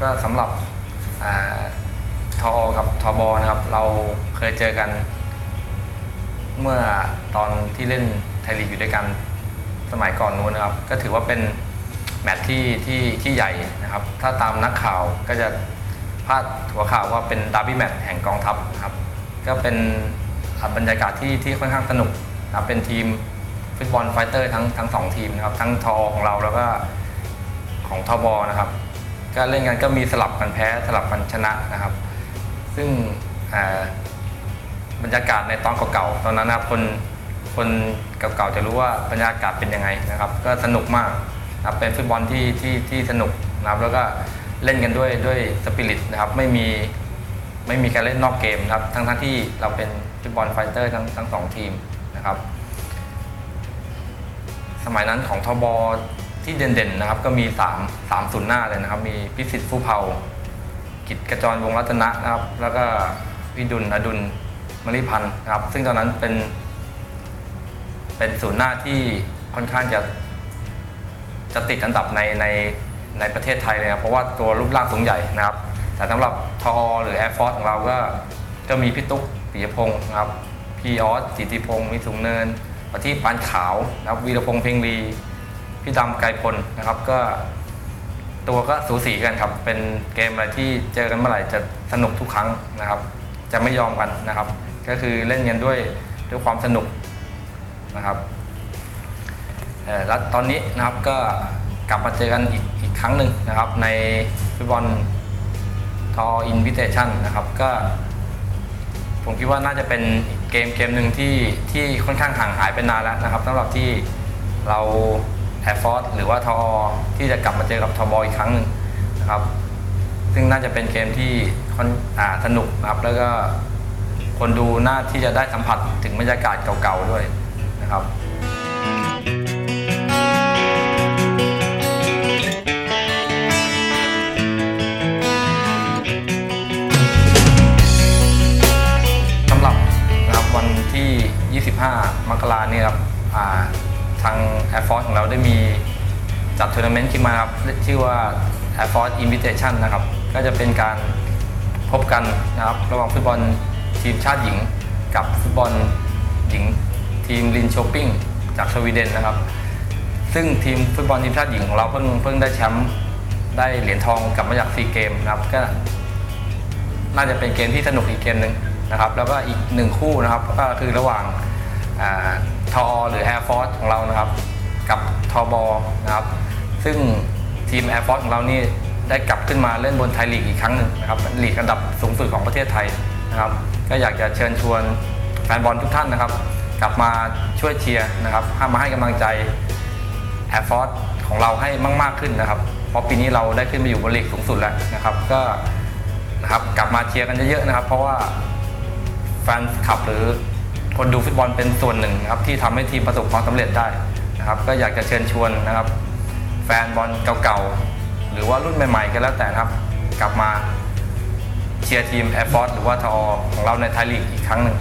ก็สำหรับอ่าทอกับทอบอนะครับ เราเคยเจอกัน เมื่อตอนที่เล่นไทยลีกอยู่ด้วยกันสมัยก่อนนู้นนะครับ ก็ถือว่าเป็นแมตช์ที่ที่ที่ใหญ่นะครับ ถ้าตามนักข่าวก็จะพาดหัวข่าวว่าเป็นดาร์บี้แมตช์แห่งกองทัพนะครับ ก็เป็นบรรยากาศที่ที่ค่อนข้างสนุกนะครับเป็นทีมฟุตบอลไฟเตอร์ทั้งทั้งสองทีมนะครับ ทั้งทอของเราแล้วก็ของทบนะครับ ก็เล่นกันก็มีสลับกันแพ้สลับกันชนะนะครับ ซึ่งบรรยากาศในตอนเก่าๆตอนนั้นนะครับคนคนเก่าๆจะรู้ว่าบรรยากาศเป็นยังไงนะครับ ก็สนุกมากนะครับเป็นฟุตบอลที่ที่ที่สนุกนะครับ แล้วก็เล่นกันด้วยด้วยสปิริตนะครับไม่มีไม่มีการเล่นนอกเกมนะครับ ทั้งทั้งที่เราเป็นฟุตบอลไฟเตอร์ทั้งทั้งสองทีมนะครับ สมัยนั้นของทบ ที่เด่นๆนะครับก็มี3 3ศูนย์หน้าเลยนะครับ มีพิสิทธิ์ฟูเผากิจกระจรวงรัตนะนะครับ แล้วก็วิดุลอดุลมริพันธ์นะครับ ซึ่งตอนนั้นเป็น เป็นศูนย์หน้าที่ค่อนข้างจะจะติดอันดับในในในประเทศไทยเลยนะครับเพราะว่าตัวรูปร่างสูงใหญ่นะครับ แต่สำหรับทอหรือ Air Force ของเราก็จะมีพี่ตุ๊กปิยพงศ์นะครับ พี่ออสจิติพงศ์มิสุงเนินปทีปปานขาวนะครับวีรพงษ์เพ็งรี พี่ดำไกรพลนะครับก็ ตัวก็สูสีกันครับ เป็นเกมอะไรที่เจอกันเมื่อไหร่จะสนุกทุกครั้งนะครับ จะไม่ยอมกันนะครับ ก็คือเล่นกันด้วยด้วยความสนุกนะครับแล้วตอนนี้นะครับก็กลับมาเจอกันอีกอีกครั้งหนึ่งนะครับ ในฟุตบอลทออินวิเทชันนะครับก็ ผมคิดว่าน่าจะเป็นเกมเกมหนึ่งที่ที่ค่อนข้างห่างหายไปนานแล้วนะครับสำหรับที่เรา แอร์ฟอร์หรือว่าทอที่จะกลับมาเจอกับทอบออีกครั้งหนึ่งนะครับ ซึ่งน่าจะเป็นเกมที่ค่อนอ่าสนุกนะครับ แล้วก็คนดูน่าที่จะได้สัมผัสถึงบรรยากาศเก่าๆด้วยนะครับสำหรับนะครับวันที่ 25 มกราเนี่ยครับอ่า ทาง Air Force ของเราได้มีจัดทัวร์นาเมนต์ขึ้นมาครับชื่อว่า Air Force Invitation นะครับ ก็จะเป็นการพบกันนะครับระหว่างฟุตบอลทีมชาติหญิง กับฟุตบอลหญิงทีมลินโชปปิ้งจากสวีเดนนะครับ ซึ่งทีมฟุตบอลทีมชาติหญิงของเราเพิ่งเพิ่งได้แชมป์ได้เหรียญทองกลับมาจากซีเกมนะครับก็น่าจะเป็นเกมที่สนุกอีกเกมหนึ่งนะครับ แล้วก็อีกหนึ่งคู่นะครับก็คือระหว่าง ทอหรือ Air Force ของเรานะครับ กับทอบอนะครับ ซึ่งทีม Air Force ของเรานี่ได้กลับขึ้นมาเล่นบนไทยลีกอีกครั้งหนึ่งนะครับลีกอันดับสูงสุดของประเทศไทยนะครับ ก็อยากจะเชิญชวนแฟนบอลทุกท่านนะครับ กลับมาช่วยเชียร์นะครับมาให้กำลังใจแอร์ฟอร์ของเราให้มาก ๆขึ้นนะครับ เพราะปีนี้เราได้ขึ้นมาอยู่บนลีกสูงสุดแล้วนะครับ ก็นะครับกลับมาเชียร์กันเยอะๆนะครับ เพราะว่าแฟนคลับหรือ คนดูฟุตบอลเป็นส่วนหนึ่งครับที่ทำให้ทีมประสบความสำเร็จได้นะครับก็อยากจะเชิญชวนนะครับ แฟนบอลเก่าๆ หรือว่ารุ่นใหม่ๆก็แล้วแต่ครับ กลับมาเชียร์ทีมแอร์ฟอร์สหรือว่าทอของเราในไทยลีกอีกครั้งหนึ่ง